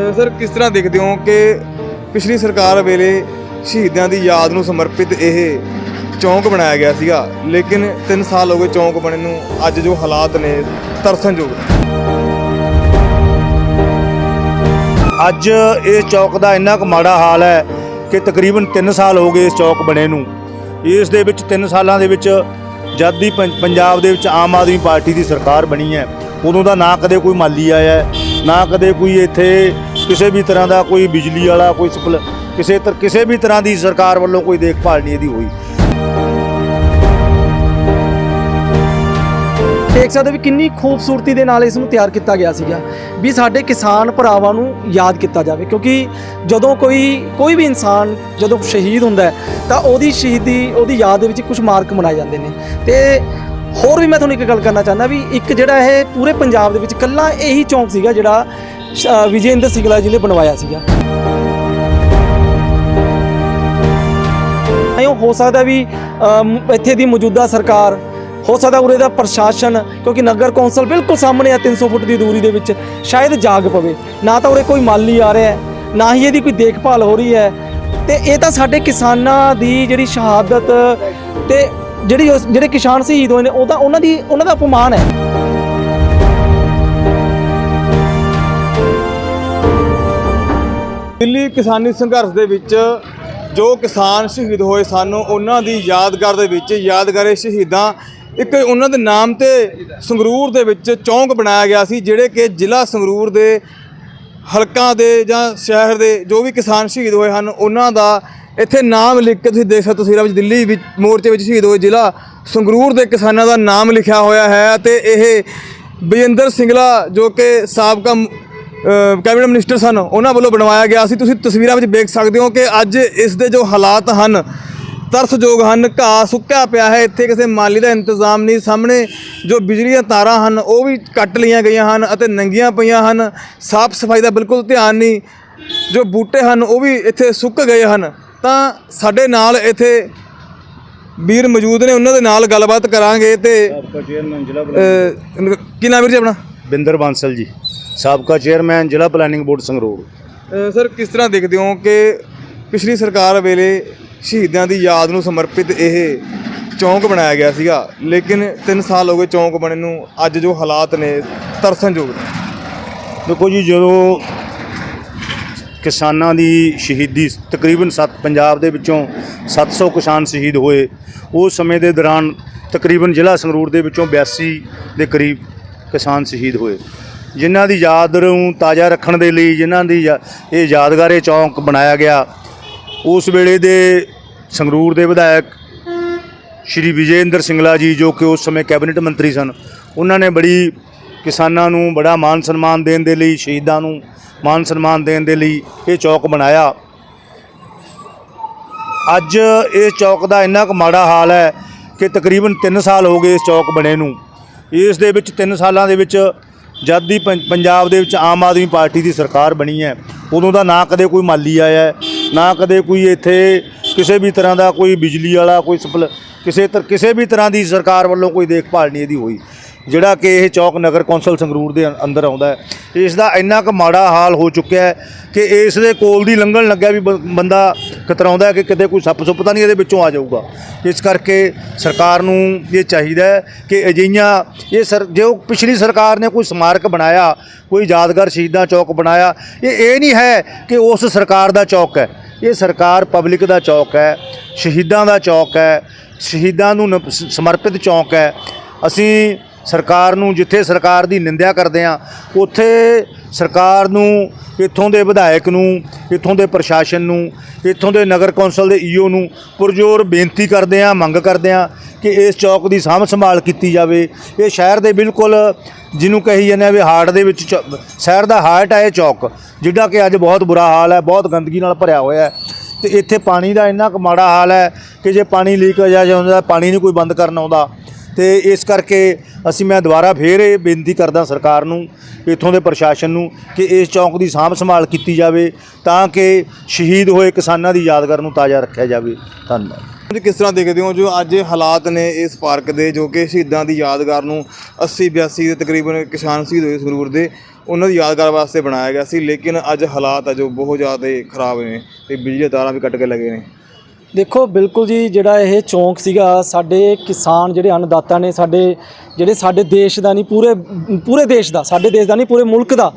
Sir, ਕਿਸ ਤਰ੍ਹਾਂ ਦੇਖਦੇ ਹੋ ਕਿ ਪਿਛਲੀ ਸਰਕਾਰ ਵੇਲੇ ਸ਼ਹੀਦਾਂ ਦੀ ਯਾਦ ਨੂੰ ਸਮਰਪਿਤ ਇਹ ਚੌਂਕ ਬਣਾਇਆ ਗਿਆ ਸੀਗਾ? ਲੇਕਿਨ 3 ਸਾਲ ਹੋ ਗਏ ਚੌਂਕ ਬਣੇ ਨੂੰ, ਅੱਜ ਜੋ ਹਾਲਾਤ ਨੇ, ਤਰਸਣਯੋਗ ਅੱਜ ਇਸ ਚੌਕ ਦਾ ਇੰਨਾ ਕੁ ਮਾੜਾ ਹਾਲ ਹੈ ਕਿ ਤਕਰੀਬਨ 3 ਸਾਲ ਹੋ ਗਏ ਇਸ ਚੌਕ ਬਣੇ ਨੂੰ। ਇਸ ਦੇ ਵਿੱਚ 3 ਸਾਲਾਂ ਦੇ ਵਿੱਚ ਜਦ ਦੀ ਪੰ- ਪੰਜਾਬ ਦੇ ਵਿੱਚ ਆਮ ਆਦਮੀ ਪਾਰਟੀ ਦੀ ਸਰਕਾਰ ਬਣੀ ਹੈ, ਉਦੋਂ ਦਾ ਨਾ ਕਦੇ ਕੋਈ ਮਾਲੀ ਆਇਆ ਨਾ ਕਦੇ ਕੋਈ ਇੱਥੇ ਕਿਸੇ ਵੀ ਤਰ੍ਹਾਂ ਦਾ ਕੋਈ ਬਿਜਲੀ ਵਾਲਾ, ਕੋਈ ਸਪਲ ਕਿਸੇ ਤਰ, ਕਿਸੇ ਵੀ ਤਰ੍ਹਾਂ ਦੀ ਸਰਕਾਰ ਵੱਲੋਂ ਕੋਈ ਦੇਖਭਾਲ ਨਹੀਂ ਇਹਦੀ ਹੋਈ। ਦੇਖ ਸਕਦੇ ਵੀ ਕਿੰਨੀ ਖੂਬਸੂਰਤੀ ਦੇ ਨਾਲ ਇਸ ਨੂੰ ਤਿਆਰ ਕੀਤਾ ਗਿਆ ਸੀਗਾ, ਵੀ ਸਾਡੇ ਕਿਸਾਨ ਭਰਾਵਾਂ ਨੂੰ ਯਾਦ ਕੀਤਾ ਜਾਵੇ, ਕਿਉਂਕਿ ਜਦੋਂ ਕੋਈ ਕੋਈ ਵੀ ਇਨਸਾਨ ਜਦੋਂ ਸ਼ਹੀਦ ਹੁੰਦਾ ਤਾਂ ਉਹਦੀ ਸ਼ਹੀਦੀ, ਉਹਦੀ ਯਾਦ ਦੇ ਵਿੱਚ ਕੁਝ ਮਾਰਕ ਮਨਾਏ ਜਾਂਦੇ ਨੇ। ਤੇ ਹੋਰ ਵੀ ਮੈਂ ਤੁਹਾਨੂੰ ਇੱਕ ਗੱਲ ਕਰਨਾ ਚਾਹੁੰਦਾ ਵੀ ਇੱਕ ਜਿਹੜਾ ਇਹ ਪੂਰੇ ਪੰਜਾਬ ਦੇ ਵਿੱਚ ਕੱਲਾ ਇਹੀ ਚੌਂਕ ਸੀਗਾ ਜਿਹੜਾ ਵਿਜੇਂਦਰ ਸਿੰਗਲਾ ਜੀ ਨੇ ਬਣਵਾਇਆ ਸੀਗਾ। ਨਹੀਂ ਹੋ ਸਕਦਾ ਵੀ ਇੱਥੇ ਦੀ ਮੌਜੂਦਾ ਸਰਕਾਰ, ਹੋ ਸਕਦਾ ਉਰੇ ਦਾ ਪ੍ਰਸ਼ਾਸਨ, ਕਿਉਂਕਿ ਨਗਰ ਕੌਂਸਲ ਬਿਲਕੁਲ ਸਾਹਮਣੇ ਆ 300 ਫੁੱਟ ਦੀ ਦੂਰੀ ਦੇ ਵਿੱਚ, ਸ਼ਾਇਦ ਜਾਗ ਪਵੇ। ਨਾ ਤਾਂ ਉਰੇ ਕੋਈ ਮਾਲੀ ਆ ਰਿਹਾ ਹੈ, ਨਾ ਹੀ ਇਹਦੀ ਕੋਈ ਦੇਖਭਾਲ ਹੋ ਰਹੀ ਹੈ। ਤੇ ਇਹ ਤਾਂ ਸਾਡੇ ਕਿਸਾਨਾਂ ਦੀ ਜਿਹੜੀ ਸ਼ਹਾਦਤ ਤੇ ਜਿਹੜੀ ਜਿਹੜੇ ਕਿਸਾਨ ਸ਼ਹੀਦ ਹੋਏ ਨੇ ਉਹਦਾ ਉਹਨਾਂ ਦੀ ਉਹਨਾਂ ਦਾ ਅਪਮਾਨ ਹੈ। ਦਿੱਲੀ ਕਿਸਾਨੀ ਸੰਘਰਸ਼ ਦੇ ਵਿੱਚ ਜੋ ਕਿਸਾਨ ਸ਼ਹੀਦ ਹੋਏ ਸਨ, ਉਹਨਾਂ ਦੀ ਯਾਦਗਾਰ ਦੇ ਵਿੱਚ ਯਾਦਗਾਰੇ ਸ਼ਹੀਦਾਂ ਇੱਕ ਉਹਨਾਂ ਦੇ ਨਾਮ ਤੇ ਸੰਗਰੂਰ ਦੇ ਵਿੱਚ ਚੌਂਕ ਬਣਾਇਆ ਗਿਆ ਸੀ, ਜਿਹੜੇ ਕਿ ਜ਼ਿਲ੍ਹਾ ਸੰਗਰੂਰ ਦੇ ਹਲਕਾਂ ਦੇ ਜਾਂ ਸ਼ਹਿਰ ਦੇ ਜੋ ਵੀ ਕਿਸਾਨ ਸ਼ਹੀਦ ਹੋਏ ਹਨ, ਉਹਨਾਂ ਦਾ ਇੱਥੇ ਨਾਮ ਲਿਖ ਕੇ ਤੁਸੀਂ ਦੇਖ ਸਕਦੇ ਹੋ ਤਸਵੀਰਾਂ ਵਿੱਚ ਦਿੱਲੀ ਵਿੱਚ ਮੋਰਚੇ ਵਿੱਚ ਸ਼ਹੀਦ ਹੋਏ ਜ਼ਿਲ੍ਹਾ ਸੰਗਰੂਰ ਦੇ ਕਿਸਾਨਾਂ ਦਾ ਨਾਮ ਲਿਖਿਆ ਹੋਇਆ ਹੈ ਅਤੇ ਇਹ ਬਜਿੰਦਰ ਸਿੰਗਲਾ ਜੋ ਕਿ ਸਾਬਕਾ ਕੈਬਨਿਟ ਮਿਨਿਸਟਰ ਸਨ ਉਹਨਾਂ ਵੱਲੋਂ ਬਣਵਾਇਆ ਗਿਆ ਸੀ। ਤੁਸੀਂ ਤਸਵੀਰਾਂ ਵਿੱਚ ਦੇਖ ਸਕਦੇ ਹੋ ਕਿ ਅੱਜ ਇਸ ਦੇ ਜੋ ਹਾਲਾਤ ਹਨ ਤਰਸਯੋਗ ਹਨ ਘਾਹ ਸੁੱਕਿਆ ਪਿਆ ਹੈ। ਇੱਥੇ ਕਿਸੇ ਮਾਲੀ ਦਾ ਇੰਤਜ਼ਾਮ ਨਹੀਂ ਸਾਹਮਣੇ ਜੋ ਬਿਜਲੀ ਦੀਆਂ ਤਾਰਾਂ ਹਨ ਉਹ ਵੀ ਕੱਟ ਲਈਆਂ ਗਈਆਂ ਹਨ ਅਤੇ ਨੰਗੀਆਂ ਪਈਆਂ ਹਨ। ਸਾਫ਼ ਸਫ਼ਾਈ ਦਾ ਬਿਲਕੁਲ ਧਿਆਨ ਨਹੀਂ ਜੋ ਬੂਟੇ ਹਨ ਉਹ ਵੀ ਇੱਥੇ ਸੁੱਕ ਗਏ ਹਨ। ਤਾਂ ਸਾਡੇ ਨਾਲ ਇੱਥੇ ਵੀਰ ਮੌਜੂਦ ਨੇ ਉਹਨਾਂ ਦੇ ਨਾਲ ਗੱਲਬਾਤ ਕਰਾਂਗੇ ਤੇ ਸਾਬਕਾ ਚੇਅਰਮੈਨ ਜ਼ਿਲ੍ਹਾ ਅ, ਕੀ ਨਾਮ ਵੀਰ ਜੀ ਆਪਣਾ? ਬਿੰਦਰ ਬਾਂਸਲ ਜੀ ਸਾਬਕਾ ਚੇਅਰਮੈਨ ਜ਼ਿਲ੍ਹਾ ਪਲੈਨਿੰਗ ਬੋਰਡ ਸੰਗਰੂਰ। ਸਰ ਕਿਸ ਤਰ੍ਹਾਂ ਦੇਖਦੇ ਹੋ ਕਿ ਪਿਛਲੀ ਸਰਕਾਰ ਵੇਲੇ ਸ਼ਹੀਦਾਂ ਦੀ ਯਾਦ ਨੂੰ ਸਮਰਪਿਤ ਇਹ ਚੌਂਕ ਬਣਾਇਆ ਗਿਆ ਸੀਗਾ ਲੇਕਿਨ 3 ਸਾਲ ਹੋ ਗਏ ਚੌਂਕ ਬਣੇ ਨੂੰ ਅੱਜ ਜੋ ਹਾਲਾਤ ਨੇ ਤਰਸਣਯੋਗ ਨੇ। ਦੇਖੋ ਜੀ ਜਦੋਂ ਕਿਸਾਨਾਂ ਦੀ ਸ਼ਹੀਦੀ ਤਕਰੀਬਨ 7 ਪੰਜਾਬ ਦੇ ਵਿੱਚੋਂ 700 ਕਿਸਾਨ ਸ਼ਹੀਦ ਹੋਏ ਉਸ ਸਮੇਂ ਦੇ ਦੌਰਾਨ ਤਕਰੀਬਨ ਜ਼ਿਲ੍ਹਾ ਸੰਗਰੂਰ ਦੇ ਵਿੱਚੋਂ 82 ਦੇ ਕਰੀਬ ਕਿਸਾਨ ਸ਼ਹੀਦ ਹੋਏ। ਜਿਨ੍ਹਾਂ ਦੀ ਯਾਦ ਨੂੰ ਤਾਜ਼ਾ ਰੱਖਣ ਦੇ ਲਈ ਜਿਨ੍ਹਾਂ ਦੀ ਯਾ- ਇਹ ਯਾਦਗਾਰੇ ਚੌਂਕ ਬਣਾਇਆ ਗਿਆ, ਉਸ ਵੇਲੇ ਦੇ ਸੰਗਰੂਰ ਦੇ ਵਿਧਾਇਕ ਸ਼੍ਰੀ ਵਿਜੇਂਦਰ ਸਿੰਗਲਾ ਜੀ, ਜੋ ਕਿ ਉਸ ਸਮੇਂ ਕੈਬਨਿਟ ਮੰਤਰੀ ਸਨ, ਉਹਨਾਂ ਨੇ ਬੜੀ ਕਿਸਾਨਾਂ ਨੂੰ ਬੜਾ ਮਾਨ ਸਨਮਾਨ ਦੇਣ ਦੇ ਲਈ, ਸ਼ਹੀਦਾਂ ਨੂੰ ਮਾਨ ਸਨਮਾਨ ਦੇਣ ਦੇ ਲਈ ਇਹ ਚੌਕ ਬਣਾਇਆ। ਅੱਜ ਇਸ ਚੌਕ ਦਾ ਇੰਨਾ ਕੁ ਮਾੜਾ ਹਾਲ ਹੈ ਕਿ ਤਕਰੀਬਨ 3 ਸਾਲ ਹੋ ਗਏ ਇਸ ਚੌਕ ਬਣੇ ਨੂੰ। ਇਸ ਦੇ ਵਿੱਚ 3 ਸਾਲਾਂ ਦੇ ਵਿੱਚ ਜਦ ਦੀ ਪੰ- ਪੰਜਾਬ ਦੇ ਵਿੱਚ ਆਮ ਆਦਮੀ ਪਾਰਟੀ ਦੀ ਸਰਕਾਰ ਬਣੀ ਹੈ, ਉਦੋਂ ਦਾ ਨਾ ਕਦੇ ਕੋਈ ਮਾਲੀ ਆਇਆ ਨਾ ਕਦੇ ਕੋਈ ਇੱਥੇ ਕਿਸੇ ਵੀ ਤਰ੍ਹਾਂ ਦਾ ਕੋਈ ਬਿਜਲੀ ਵਾਲਾ, ਕੋਈ ਸਪਲ, ਕਿਸੇ ਤਰ, ਕਿਸੇ ਵੀ ਤਰ੍ਹਾਂ ਦੀ ਸਰਕਾਰ ਵੱਲੋਂ ਕੋਈ ਦੇਖਭਾਲ ਨਹੀਂ ਇਹਦੀ ਹੋਈ। ਜਿਹੜਾ ਕਿ ਇਹ ਚੌਕ ਨਗਰ ਕੌਂਸਲ ਸੰਗਰੂਰ ਦੇ ਅੰ- ਅੰਦਰ ਆਉਂਦਾ ਹੈ। ਇਸ ਦਾ ਇੰਨਾ ਕੁ ਮਾੜਾ ਹਾਲ ਹੋ ਚੁੱਕਿਆ ਹੈ ਕਿ ਇਸ ਦੇ ਕੋਲ ਦੀ ਲੰਘਣ ਲੱਗਿਆ ਵੀ ਬ- ਬੰਦਾ ਕਤਰਾਉਂਦਾ ਕਿ ਕਿਤੇ ਕੋਈ ਸੱਪ ਸੁੱਪ ਤਾਂ ਨਹੀਂ ਇਹਦੇ ਵਿੱਚੋਂ ਆ ਜਾਊਗਾ। ਇਸ ਕਰਕੇ ਸਰਕਾਰ ਨੂੰ ਇਹ ਚਾਹੀਦਾ ਕਿ ਅਜਿਹੀਆਂ ਇਹ ਸਰ, ਜੋ ਪਿਛਲੀ ਸਰਕਾਰ ਨੇ ਕੋਈ ਸਮਾਰਕ ਬਣਾਇਆ, ਕੋਈ ਯਾਦਗਾਰ ਸ਼ਹੀਦਾਂ ਚੌਕ ਬਣਾਇਆ, ਇਹ ਇਹ ਨਹੀਂ ਹੈ ਕਿ ਉਸ ਸਰਕਾਰ ਦਾ ਚੌਕ ਹੈ। ਇਹ ਸਰਕਾਰ ਪਬਲਿਕ ਦਾ ਚੌਕ ਹੈ, ਸ਼ਹੀਦਾਂ ਦਾ ਚੌਕ ਹੈ, ਸ਼ਹੀਦਾਂ ਨੂੰ ਨ- ਸਮਰਪਿਤ ਚੌਕ ਹੈ। ਅਸੀਂ ਸਰਕਾਰ ਨੂੰ, ਜਿੱਥੇ ਸਰਕਾਰ ਦੀ ਨਿੰਦਿਆ ਕਰਦੇ ਆ ਉੱਥੇ ਸਰਕਾਰ ਨੂੰ, ਇੱਥੋਂ ਦੇ ਵਿਧਾਇਕ ਨੂੰ, ਇੱਥੋਂ ਦੇ ਪ੍ਰਸ਼ਾਸਨ ਨੂੰ, ਇੱਥੋਂ ਦੇ ਨਗਰ ਕੌਂਸਲ ਦੇ ਈਓ ਨੂੰ ਪੁਰਜੋਰ ਬੇਨਤੀ ਕਰਦੇ ਆ ਮੰਗ ਕਰਦੇ ਆ ਕਿ ਇਸ ਚੌਕ ਦੀ ਸਾਂਭ ਸੰਭਾਲ ਕੀਤੀ ਜਾਵੇ। ਇਹ ਸ਼ਹਿਰ ਦੇ ਬਿਲਕੁਲ ਜਿਹਨੂੰ ਕਹੀ ਜਾਂਦੇ ਆ ਵੀ ਹਾਰਟ ਦੇ ਵਿੱਚ ਚੌ- ਸ਼ਹਿਰ ਦਾ ਹਾਰਟ ਹੈ ਇਹ ਚੌਕ ਜਿਹੜਾ ਕਿ ਅੱਜ ਬਹੁਤ ਬੁਰਾ ਹਾਲ ਹੈ, ਬਹੁਤ ਗੰਦਗੀ ਨਾਲ ਭਰਿਆ ਹੋਇਆ ਹੈ। ਤੇ ਇੱਥੇ ਪਾਣੀ ਦਾ ਇੰਨਾ ਕੁ ਮਾੜਾ ਹਾਲ ਹੈ ਕਿ ਜੇ ਪਾਣੀ ਲੀਕ ਹੋ ਜਾਂਦਾ ਪਾਣੀ ਨਹੀਂ ਕੋਈ ਬੰਦ ਕਰਨ ਆਉਂਦਾ ਤੇ ਇਸ ਕਰਕੇ ਅਸੀਂ ਮੈਂ ਦੁਬਾਰਾ ਫੇਰ ਇਹ ਬੇਨਤੀ ਕਰਦਾ ਸਰਕਾਰ ਨੂੰ, ਇੱਥੋਂ ਦੇ ਪ੍ਰਸ਼ਾਸਨ ਨੂੰ ਕਿ ਇਸ ਚੌਂਕ ਦੀ ਸਾਂਭ ਸੰਭਾਲ ਕੀਤੀ ਜਾਵੇ ਤਾਂ ਕਿ ਸ਼ਹੀਦ ਹੋਏ ਕਿਸਾਨਾਂ ਦੀ ਯਾਦਗਾਰ ਨੂੰ ਤਾਜ਼ਾ ਰੱਖਿਆ ਜਾਵੇ। ਧੰਨਵਾਦ। ਤੁਸੀਂ ਕਿਸ ਤਰ੍ਹਾਂ ਦੇਖਦੇ ਹੋ ਜੋ ਅੱਜ ਹਾਲਾਤ ਨੇ ਇਸ ਪਾਰਕ ਦੇ ਜੋ ਕਿ ਸ਼ਹੀਦਾਂ ਦੀ ਯਾਦਗਾਰ ਨੂੰ 80 82 ਦੇ ਤਕਰੀਬਨ ਕਿਸਾਨ ਸ਼ਹੀਦ ਹੋਏ ਸੰਗਰੂਰ ਦੇ, ਉਹਨਾਂ ਦੀ ਯਾਦਗਾਰ ਵਾਸਤੇ ਬਣਾਇਆ ਗਿਆ ਸੀ, ਲੇਕਿਨ ਅੱਜ ਹਾਲਾਤ ਆ ਜੋ ਬਹੁਤ ਜ਼ਿਆਦਾ ਖਰਾਬ ਨੇ ਤੇ ਬਿਜਲੀ ਤਾਰਾਂ ਵੀ ਕੱਟ ਕੇ ਲੱਗੇ ਨੇ। ਦੇਖੋ, ਬਿਲਕੁਲ ਜੀ, ਜਿਹੜਾ ਇਹ ਚੌਂਕ ਸੀਗਾ, ਸਾਡੇ ਕਿਸਾਨ ਜਿਹੜੇ ਅੰਨਦਾਤਾ ਨੇ, ਸਾਡੇ ਜਿਹੜੇ ਸਾਡੇ ਦੇਸ਼ ਦਾ ਨਹੀਂ, ਪੂਰੇ ਪੂਰੇ ਦੇਸ਼ ਦਾ, ਸਾਡੇ ਦੇਸ਼ ਦਾ ਨਹੀਂ, ਪੂਰੇ ਮੁਲਕ ਦਾ,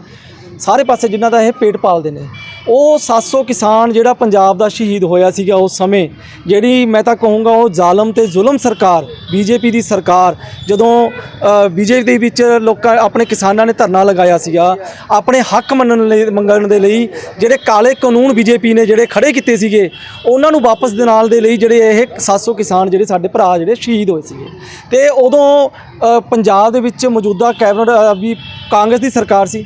ਸਾਰੇ ਪਾਸੇ ਜਿਨ੍ਹਾਂ ਦਾ ਇਹ ਪੇਟ ਪਾਲਦੇ ਨੇ। ਉਹ 700 ਕਿਸਾਨ ਜਿਹੜਾ ਪੰਜਾਬ ਦਾ ਸ਼ਹੀਦ ਹੋਇਆ ਸੀਗਾ ਉਸ ਸਮੇਂ, ਜਿਹੜੀ ਮੈਂ ਤਾਂ ਕਹੂੰਗਾ ਉਹ ਜ਼ਾਲਮ ਤੇ ਜ਼ੁਲਮ ਸਰਕਾਰ, ਬੀਜੇਪੀ ਦੀ ਸਰਕਾਰ, ਜਦੋਂ ਬੀਜੇਪੀ ਦੇ ਵਿੱਚ ਲੋਕਾਂ, ਆਪਣੇ ਕਿਸਾਨਾਂ ਨੇ ਧਰਨਾ ਲਗਾਇਆ ਸੀਗਾ, ਆਪਣੇ ਹੱਕ ਮੰਨਣ ਲਈ, ਮੰਗਣ ਦੇ ਲਈ, ਜਿਹੜੇ ਕਾਲੇ ਕਾਨੂੰਨ ਬੀਜੇਪੀ ਨੇ ਜਿਹੜੇ ਖੜੇ ਕੀਤੇ ਸੀਗੇ, ਉਹਨਾਂ ਨੂੰ ਵਾਪਸ ਦੇ ਨਾਲ ਦੇ ਲਈ ਜਿਹੜੇ ਇਹ 700 ਕਿਸਾਨ ਜਿਹੜੇ ਸਾਡੇ ਭਰਾ ਜਿਹੜੇ ਸ਼ਹੀਦ ਹੋਏ ਸੀਗੇ। ਤੇ ਉਦੋਂ ਪੰਜਾਬ ਦੇ ਵਿੱਚ ਮੌਜੂਦਾ ਕੈਬਨਿਟ ਵੀ ਕਾਂਗਰਸ ਦੀ ਸਰਕਾਰ ਸੀ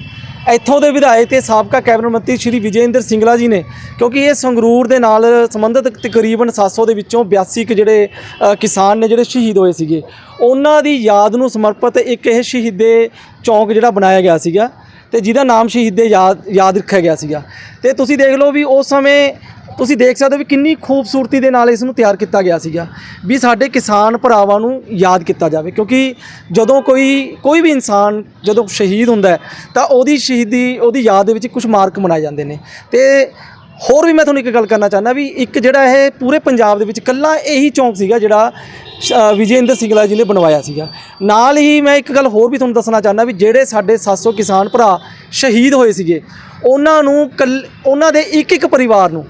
ਇੱਥੋਂ ਦੇ ਵਿਧਾਇਕ ਤੇ ਸਾਬਕਾ ਕੈਬਨਿਟ ਮੰਤਰੀ ਸ਼੍ਰੀ ਵਿਜੇਂਦਰ ਸਿੰਗਲਾ ਜੀ ਨੇ, ਕਿਉਂਕਿ ਇਹ ਸੰਗਰੂਰ ਦੇ ਨਾਲ ਸੰਬੰਧਿਤ ਤਕਰੀਬਨ 700 ਦੇ ਵਿੱਚੋਂ 82 ਕੁ ਜਿਹੜੇ ਕਿਸਾਨ ਨੇ ਜਿਹੜੇ ਸ਼ਹੀਦ ਹੋਏ ਸੀਗੇ। ਉਹਨਾਂ ਦੀ ਯਾਦ ਨੂੰ ਸਮਰਪਿਤ ਇੱਕ ਇਹ ਸ਼ਹੀਦੇ ਚੌਂਕ ਜਿਹੜਾ ਬਣਾਇਆ ਗਿਆ ਸੀਗਾ ਤੇ ਜਿਹਦਾ ਨਾਮ ਸ਼ਹੀਦੇ ਯਾਦ ਯਾਦ ਰੱਖਿਆ ਗਿਆ ਸੀਗਾ। ਤੇ ਤੁਸੀਂ ਦੇਖ ਲਓ ਵੀ ਉਸ ਸਮੇਂ ਤੁਸੀਂ ਦੇਖ ਸਕਦੇ ਹੋ ਵੀ ਕਿੰਨੀ ਖੂਬਸੂਰਤੀ ਦੇ ਨਾਲ ਇਸ ਨੂੰ ਤਿਆਰ ਕੀਤਾ ਗਿਆ ਸੀਗਾ ਵੀ ਸਾਡੇ ਕਿਸਾਨ ਭਰਾਵਾਂ ਨੂੰ ਯਾਦ ਕੀਤਾ ਜਾਵੇ ਕਿਉਂਕਿ ਜਦੋਂ ਕੋਈ ਕੋਈ ਵੀ ਇਨਸਾਨ ਜਦੋਂ ਸ਼ਹੀਦ ਹੁੰਦਾ ਤਾਂ ਉਹਦੀ ਸ਼ਹੀਦੀ ਉਹਦੀ ਯਾਦ ਦੇ ਵਿੱਚ ਕੁਝ ਮਾਰਕ ਮਨਾਏ ਜਾਂਦੇ ਨੇ। ਤੇ ਹੋਰ ਵੀ ਮੈਂ ਤੁਹਾਨੂੰ ਇੱਕ ਗੱਲ ਕਰਨਾ ਚਾਹੁੰਦਾ ਵੀ ਇੱਕ ਜਿਹੜਾ ਇਹ ਪੂਰੇ ਪੰਜਾਬ ਦੇ ਵਿੱਚ ਕੱਲਾ ਇਹੀ ਚੌਂਕ ਸੀਗਾ ਜਿਹੜਾ ਸ਼- ਅ, ਵਿਜੇਂਦਰ ਸਿੰਗਲਾ ਜੀ ਨੇ ਬਣਵਾਇਆ ਸੀਗਾ। ਨਾਲ ਹੀ ਮੈਂ ਇੱਕ ਗੱਲ ਹੋਰ ਵੀ ਤੁਹਾਨੂੰ ਦੱਸਣਾ ਚਾਹੁੰਦਾ ਵੀ ਜਿਹੜੇ ਸਾਡੇ 700 ਕਿਸਾਨ ਭਰਾ ਸ਼ਹੀਦ ਹੋਏ ਸੀਗੇ ਉਹਨਾਂ ਨੂੰ ਕੱਲ- ਉਹਨਾਂ ਦੇ ਇੱਕ ਇੱਕ ਪਰਿਵਾਰ ਨੂੰ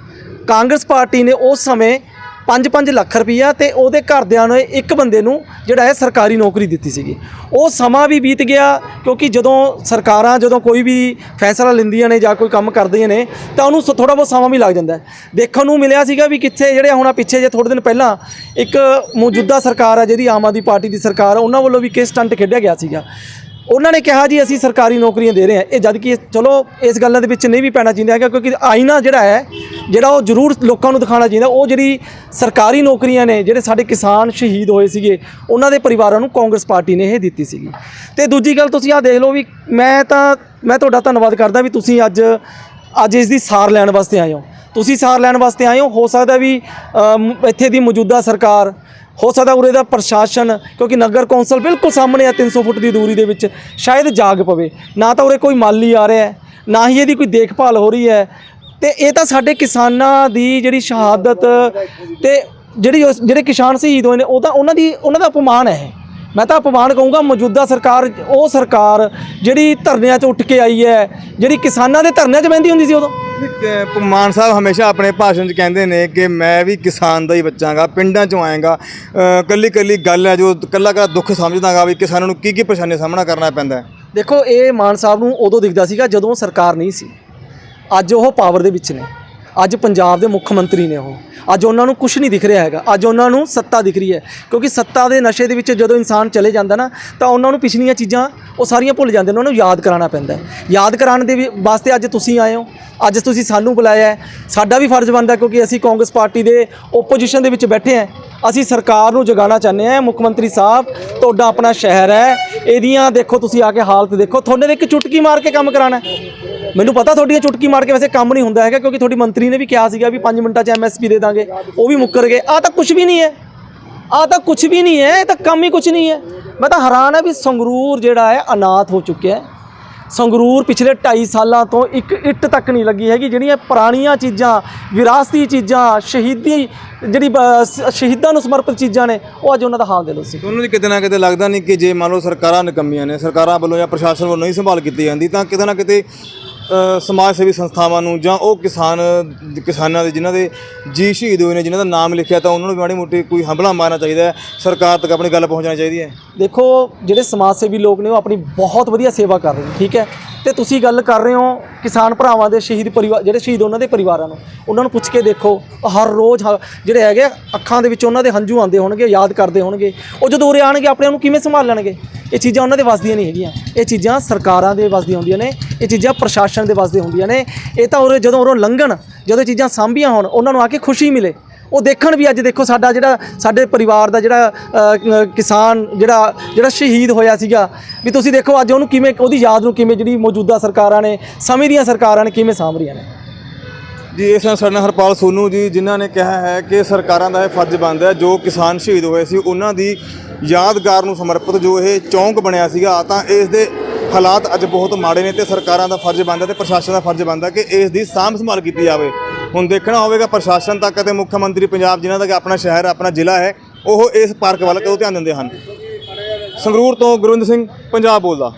ਕਾਂਗਰਸ ਪਾਰਟੀ ਨੇ ਉਸ ਸਮੇਂ 5-5 ਲੱਖ ਰੁਪਈਆ ਤੇ ਉਹਦੇ ਘਰਦਿਆਂ ਨੇ ਇੱਕ ਬੰਦੇ ਨੂੰ ਜਿਹੜਾ ਹੈ ਸਰਕਾਰੀ ਨੌਕਰੀ ਦਿੱਤੀ ਸੀਗੀ। ਉਹ ਸਮਾਂ ਵੀ ਬੀਤ ਗਿਆ ਕਿਉਂਕਿ ਜਦੋਂ ਸਰਕਾਰਾਂ, ਜਦੋਂ ਕੋਈ ਵੀ ਫੈਸਲਾ ਲੈਂਦੀਆਂ ਨੇ ਜਾਂ ਕੋਈ ਕੰਮ ਕਰਦੀਆਂ ਨੇ, ਤਾਂ ਉਹਨੂੰ ਥੋੜਾ ਬਹੁਤ ਸਮਾਂ ਵੀ ਲੱਗ ਜਾਂਦਾ ਦੇਖਣ ਨੂੰ ਮਿਲਿਆ ਸੀਗਾ ਵੀ ਕਿੱਥੇ ਜਿਹੜੇ ਹੁਣ ਪਿੱਛੇ ਜੇ ਥੋੜੇ ਦਿਨ ਪਹਿਲਾਂ ਇੱਕ ਮੌਜੂਦਾ ਸਰਕਾਰ ਆ, ਜਿਹੜੀ ਆਮ ਆਦਮੀ ਪਾਰਟੀ ਦੀ ਸਰਕਾਰ ਉਹਨਾਂ ਵੱਲੋਂ ਵੀ ਕਿਸ ਸਟੰਟ ਖੇਡਿਆ ਗਿਆ ਸੀਗਾ। ਉਹਨਾਂ ਨੇ ਕਿਹਾ ਜੀ, ਅਸੀਂ ਸਰਕਾਰੀ ਨੌਕਰੀਆਂ ਦੇ ਰਹੇ ਹਾਂ। ਇਹ ਜਦ ਕਿ ਚਲੋ, ਇਸ ਗੱਲਾਂ ਦੇ ਵਿੱਚ ਨਹੀਂ ਵੀ ਪੈਣਾ ਚਾਹੀਦਾ ਹੈਗਾ, ਕਿਉਂਕਿ ਆਈਨਾ ਜਿਹੜਾ ਹੈ, ਜਿਹੜਾ ਉਹ ਜ਼ਰੂਰ ਲੋਕਾਂ ਨੂੰ ਦਿਖਾਉਣਾ ਚਾਹੀਦਾ। ਉਹ ਜਿਹੜੀ ਸਰਕਾਰੀ ਨੌਕਰੀਆਂ ਨੇ, ਜਿਹੜੇ ਸਾਡੇ ਕਿਸਾਨ ਸ਼ਹੀਦ ਹੋਏ ਸੀਗੇ, ਉਹਨਾਂ ਦੇ ਪਰਿਵਾਰਾਂ ਨੂੰ ਕਾਂਗਰਸ ਪਾਰਟੀ ਨੇ ਇਹ ਦਿੱਤੀ ਸੀਗੀ। ਤੇ ਦੂਜੀ ਗੱਲ ਤੁਸੀਂ ਆਹ ਦੇਖ ਲਓ ਵੀ ਮੈਂ ਤਾਂ, ਮੈਂ ਤੁਹਾਡਾ ਧੰਨਵਾਦ ਕਰਦਾ ਵੀ ਤੁਸੀਂ ਅੱਜ ਅੱਜ ਇਸ ਦੀ ਸਾਰ ਲੈਣ ਵਾਸਤੇ ਆਏ ਹੋ। ਤੁਸੀਂ ਸਾਰ ਲੈਣ ਵਾਸਤੇ ਆਏ ਹੋ? ਹੋ ਸਕਦਾ ਵੀ ਅਮ, ਇੱਥੇ ਦੀ ਮੌਜੂਦਾ ਸਰਕਾਰ ਹੋ ਸਕਦਾ ਉਰੇ ਦਾ ਪ੍ਰਸ਼ਾਸਨ ਕਿਉਂਕਿ ਨਗਰ ਕੌਂਸਲ ਬਿਲਕੁਲ ਸਾਹਮਣੇ ਆ 300 ਫੁੱਟ ਦੀ ਦੂਰੀ ਦੇ ਵਿੱਚ ਸ਼ਾਇਦ ਜਾਗ ਪਵੇ। ਨਾ ਤਾਂ ਉਰੇ ਕੋਈ ਮਾਲੀ ਆ ਰਿਹਾ ਨਾ ਹੀ ਇਹਦੀ ਕੋਈ ਦੇਖਭਾਲ ਹੋ ਰਹੀ ਹੈ। ਤੇ ਇਹ ਤਾਂ ਸਾਡੇ ਕਿਸਾਨਾਂ ਦੀ ਜਿਹੜੀ ਸ਼ਹਾਦਤ ਤੇ ਜਿਹੜੀ ਉਸ- ਜਿਹੜੇ ਕਿਸਾਨ ਸ਼ਹੀਦ ਹੋਏ ਨੇ ਉਹ ਤਾਂ ਉਹਨਾਂ ਦੀ ਉਹਨਾਂ ਦਾ ਅਪਮਾਨ ਹੈ ਇਹ। ਮੈਂ ਤਾਂ ਅਪਮਾਨ ਕਹੂੰਗਾ ਮੌਜੂਦਾ ਸਰਕਾਰ ਉਹ ਸਰਕਾਰ ਜਿਹੜੀ ਧਰਨਿਆਂ 'ਚ ਉੱਠ ਕੇ ਆਈ ਹੈ ਜਿਹੜੀ ਕਿਸਾਨਾਂ ਦੇ ਧਰਨਿਆਂ 'ਚ ਬਹਿੰਦੀ ਹੁੰਦੀ ਸੀ ਉਦੋਂ। ਮਾਨ ਸਾਹਿਬ ਹਮੇਸ਼ਾ ਆਪਣੇ ਭਾਸ਼ਣ 'ਚ ਕਹਿੰਦੇ ਨੇ ਕਿ ਮੈਂ ਵੀ ਕਿਸਾਨ ਦਾ ਹੀ ਬੱਚਾਂਗਾ ਪਿੰਡਾਂ 'ਚੋਂ ਆਏਗਾ ਕੱਲੀ ਕੱਲੀ ਗੱਲ ਹੈ ਜੋ ਕੱਲਾ ਕੱਲਾ ਦੁੱਖ ਸਮਝਦਾਗਾ ਵੀ ਕਿਸਾਨਾਂ ਨੂੰ ਕੀ ਕੀ ਪਰੇਸ਼ਾਨੀ ਦਾ ਸਾਹਮਣਾ ਕਰਨਾ ਪੈਂਦਾ ਹੈ। ਦੇਖੋ, ਇਹ ਮਾਨ ਸਾਹਿਬ ਨੂੰ ਉਦੋਂ ਦਿਖਦਾ ਸੀਗਾ ਜਦੋਂ ਸਰਕਾਰ ਨਹੀਂ ਸੀ। ਅੱਜ ਉਹ ਪਾਵਰ ਦੇ ਵਿੱਚ ਨੇ। ਅੱਜ ਪੰਜਾਬ ਦੇ ਮੁੱਖ ਮੰਤਰੀ ਨੇ ਉਹ। ਅੱਜ ਉਹਨਾਂ ਨੂੰ ਕੁਝ ਨਹੀਂ ਦਿਖ ਰਿਹਾ ਹੈਗਾ। ਅੱਜ ਉਹਨਾਂ ਨੂੰ ਸੱਤਾ ਦਿਖ ਰਹੀ ਹੈ। ਕਿਉਂਕਿ ਸੱਤਾ ਦੇ ਨਸ਼ੇ ਦੇ ਵਿੱਚ ਜਦੋਂ ਇਨਸਾਨ ਚਲੇ ਜਾਂਦਾ ਨਾ, ਤਾਂ ਉਹਨਾਂ ਨੂੰ ਪਿਛਲੀਆਂ ਚੀਜ਼ਾਂ ਉਹ ਸਾਰੀਆਂ ਭੁੱਲ ਜਾਂਦੇ ਨੇ। ਉਹਨਾਂ ਨੂੰ ਯਾਦ ਕਰਾਉਣਾ ਪੈਂਦਾ ਯਾਦ ਕਰਾਉਣ ਦੇ ਵੀ- ਵਾਸਤੇ ਅੱਜ ਤੁਸੀਂ ਆਏ ਹੋ। ਅੱਜ ਤੁਸੀਂ ਸਾਨੂੰ ਬੁਲਾਇਆ ਹੈ। ਸਾਡਾ ਵੀ ਫਰਜ਼ ਬਣਦਾ ਕਿਉਂਕਿ ਅਸੀਂ ਕਾਂਗਰਸ ਪਾਰਟੀ ਦੇ ਓਪੋਜੀਸ਼ਨ ਦੇ ਵਿੱਚ ਬੈਠੇ ਹਾਂ। ਅਸੀਂ ਸਰਕਾਰ ਨੂੰ ਜਗਾਉਣਾ ਚਾਹੁੰਦੇ ਹਾਂ। ਮੁੱਖ ਮੰਤਰੀ ਸਾਹਿਬ, ਤੁਹਾਡਾ ਆਪਣਾ ਸ਼ਹਿਰ ਹੈ। ਇਹਦੀਆਂ ਦੇਖੋ ਤੁਸੀਂ ਆ ਕੇ ਹਾਲਤ ਦੇਖੋ। ਤੁਹਾਡੇ ਨੇ ਇੱਕ ਚੁਟਕੀ ਮਾਰ ਕੇ ਕੰਮ ਕਰਾਉਣਾ ਮੈਨੂੰ ਪਤਾ ਤੁਹਾਡੀਆਂ ਚੁਟਕੀ ਮਾਰ ਕੇ ਵੈਸੇ ਕੰਮ ਨਹੀਂ ਹੁੰਦਾ ਹੈਗਾ, ਕਿਉਂਕਿ ਤੁਹਾਡੀ ਮੰਤਰੀ ਨੇ ਵੀ ਕਿਹਾ ਸੀਗਾ ਵੀ 5 ਮਿੰਟਾਂ 'ਚ ਐਮਐਸਪੀ ਦੇ ਦਾਂਗੇ, ਉਹ ਵੀ ਮੁੱਕਰ ਗਏ। ਆ ਤਾਂ ਕੁਝ ਵੀ ਨਹੀਂ ਹੈ। ਆ ਤਾਂ ਕੁਝ ਵੀ ਨਹੀਂ ਹੈ, ਇਹ ਤਾਂ ਕੰਮ ਹੀ ਕੁਝ ਨਹੀਂ ਹੈ। ਮੈਂ ਤਾਂ ਹੈਰਾਨ ਹੈ ਵੀ ਸੰਗਰੂਰ ਜਿਹੜਾ ਹੈ, ਅਨਾਥ ਹੋ ਚੁੱਕਿਆ ਹੈ। ਸੰਗਰੂਰ ਪਿਛਲੇ 2.5 ਸਾਲਾਂ ਤੋਂ ਇੱਕ ਇੱਟ ਤੱਕ ਨਹੀਂ ਲੱਗੀ ਹੈਗੀ, ਜਿਹੜੀਆਂ ਪੁਰਾਣੀਆਂ ਚੀਜ਼ਾਂ, ਵਿਰਾਸਤੀ ਚੀਜ਼ਾਂ, ਸ਼ਹੀਦੀ, ਜਿਹੜੀ ਸ਼ਹੀਦਾਂ ਨੂੰ ਸਮਰਪਿਤ ਚੀਜ਼ਾਂ ਨੇ, ਉਹ ਅੱਜ ਉਹਨਾਂ ਦਾ ਹਾਲ ਦੇ ਲੋ ਸੀ। ਤੁਹਾਨੂੰ ਜੀ ਕਿਤੇ ਨਾ ਕਿਤੇ ਲੱਗਦਾ ਨਹੀਂ ਕਿ ਜੇ ਮੰਨ ਲਓ ਸਰਕਾਰਾਂ ਨਿਕੰਮੀਆਂ ਨੇ, ਸਰਕਾਰਾਂ ਵੱਲੋਂ ਜਾਂ ਪ੍ਰਸ਼ਾਸਨ ਵੱਲੋਂ ਨਹੀਂ ਸੰਭਾਲ ਕੀਤੀ ਜਾਂਦੀ, ਤਾਂ ਕਿਤੇ ਨਾ ਕਿਤੇ ਸਮਾਜ ਸੇਵੀ ਸੰਸਥਾਵਾਂ ਨੂੰ ਜਾਂ ਉਹ ਕਿਸਾਨ ਕਿਸਾਨਾਂ ਦੇ ਜਿਨ੍ਹਾਂ ਦੇ ਜੀ ਸ਼ਹੀਦ ਹੋਏ ਨੇ ਜਿਨ੍ਹਾਂ ਦਾ ਨਾਮ ਲਿਖਿਆ ਤਾਂ ਉਹਨਾਂ ਨੂੰ ਮਾੜੀ ਮੋਟੀ ਕੋਈ ਹੰਭਲਾ ਮਾਰਨਾ ਚਾਹੀਦਾ ਹੈ। ਸਰਕਾਰ ਤੱਕ ਆਪਣੀ ਗੱਲ ਪਹੁੰਚਾਉਣੀ ਚਾਹੀਦੀ ਹੈ। ਦੇਖੋ ਜਿਹੜੇ ਸਮਾਜ ਸੇਵੀ ਲੋਕ ਨੇ ਉਹ ਆਪਣੀ ਬਹੁਤ ਵਧੀਆ ਸੇਵਾ ਕਰ ਰਹੇ ਨੇ ਠੀਕ ਹੈ? ਤੇ ਤੁਸੀਂ ਗੱਲ ਕਰ ਰਹੇ ਹੋ ਕਿਸਾਨ ਭਰਾਵਾਂ ਦੇ ਸ਼ਹੀਦ ਪਰਿਵਾਰ ਜਿਹੜੇ ਸ਼ਹੀਦ ਉਹਨਾਂ ਦੇ ਪਰਿਵਾਰਾਂ ਨੂੰ। ਉਹਨਾਂ ਨੂੰ ਪੁੱਛ ਕੇ ਦੇਖੋ ਹਰ ਰੋਜ਼ ਹ- ਜਿਹੜੇ ਹੈਗੇ ਆ, ਅੱਖਾਂ ਦੇ ਵਿੱਚ ਉਹਨਾਂ ਦੇ ਹੰਝੂ ਆਉਂਦੇ ਹੋਣਗੇ ਯਾਦ ਕਰਦੇ ਹੋਣਗੇ। ਉਹ ਜਦੋਂ ਉਰੇ ਆਣਗੇ ਆਪਣੇ ਆਪ ਨੂੰ ਕਿਵੇਂ ਸੰਭਾਲ ਲੈਣਗੇ? ਇਹ ਚੀਜ਼ਾਂ ਉਹਨਾਂ ਦੇ ਵੱਸ ਦੀਆਂ ਨਹੀਂ ਹੈਗੀਆਂ। ਇਹ ਚੀਜ਼ਾਂ ਸਰਕਾਰਾਂ ਦੇ ਵੱਸ ਦੀਆਂ ਹੁੰਦੀਆਂ ਨੇ, ਇਹ ਚੀਜ਼ਾਂ ਪ੍ਰਸ਼ਾਸਨ ਦੇ ਵੱਸ ਦੀਆਂ ਹੁੰਦੀਆਂ ਨੇ। ਇਹ ਤਾਂ ਉਰੇ ਜਦੋਂ ਉਰੋਂ ਲੰਘਣ, ਜਦੋਂ ਇਹ ਚੀਜ਼ਾਂ ਸਾਂਭੀਆਂ ਹੋਣ, ਉਹਨਾਂ ਨੂੰ ਆ ਕੇ ਖੁਸ਼ੀ ਮਿਲੇ। ਉਹ ਦੇਖਣ ਵੀ ਅੱਜ ਦੇਖੋ ਸਾਡਾ ਜਿਹੜਾ, ਸਾਡੇ ਪਰਿਵਾਰ ਦਾ ਜਿਹੜਾ ਕਿਸਾਨ ਜਿਹੜਾ ਜਿਹੜਾ ਸ਼ਹੀਦ ਹੋਇਆ ਸੀਗਾ। ਵੀ ਤੁਸੀਂ ਦੇਖੋ ਅੱਜ ਉਹਨੂੰ ਕਿਵੇਂ, ਉਹਦੀ ਯਾਦ ਨੂੰ ਕਿਵੇਂ ਜਿਹੜੀ ਮੌਜੂਦਾ ਸਰਕਾਰਾਂ ਨੇ, ਸਮੇਂ ਦੀਆਂ ਸਰਕਾਰਾਂ ਨੇ ਕਿਵੇਂ ਸਾਂਭ ਰਹੀਆਂ ਨੇ। ਜੀ, ਇਸ ਨਾਲ ਸਾਡੇ ਨਾਲ ਹਰਪਾਲ ਸੋਨੂ ਜੀ, ਜਿਨ੍ਹਾਂ ਨੇ ਕਿਹਾ ਹੈ ਕਿ ਸਰਕਾਰਾਂ ਦਾ ਇਹ ਫਰਜ਼ ਬਣਦਾ ਹੈ, ਜੋ ਕਿਸਾਨ ਸ਼ਹੀਦ ਹੋਏ ਸੀ, ਉਹਨਾਂ ਦੀ ਯਾਦਗਾਰ ਨੂੰ ਸਮਰਪਿਤ ਜੋ ਇਹ ਚੌਂਕ ਬਣਿਆ ਸੀਗਾ ਤਾਂ ਇਸ ਦੇ ਹਾਲਾਤ ਅੱਜ ਬਹੁਤ ਮਾੜੇ ਨੇ ਤੇ ਸਰਕਾਰਾਂ ਦਾ ਫਰਜ਼ ਬਣਦਾ ਤੇ ਪ੍ਰਸ਼ਾਸਨ ਦਾ ਫਰਜ਼ ਬਣਦਾ ਕਿ ਇਸ ਦੀ ਸਾਂਭ ਸੰਭਾਲ ਕੀਤੀ ਜਾਵੇ। ਹੁਣ ਦੇਖਣਾ ਹੋਵੇਗਾ ਪ੍ਰਸ਼ਾਸਨ ਤੱਕ ਅਤੇ ਮੁੱਖ ਮੰਤਰੀ ਪੰਜਾਬ, ਜਿਨ੍ਹਾਂ ਦਾ ਕਿ ਆਪਣਾ ਸ਼ਹਿਰ, ਆਪਣਾ ਜ਼ਿਲ੍ਹਾ ਹੈ, ਉਹ ਇਸ ਪਾਰਕ ਵੱਲ ਕਦੋਂ ਧਿਆਨ ਦਿੰਦੇ ਹਨ? ਸੰਗਰੂਰ ਤੋਂ ਗੁਰਵਿੰਦ ਸਿੰਘ, ਪੰਜਾਬ ਬੋਲਦਾ।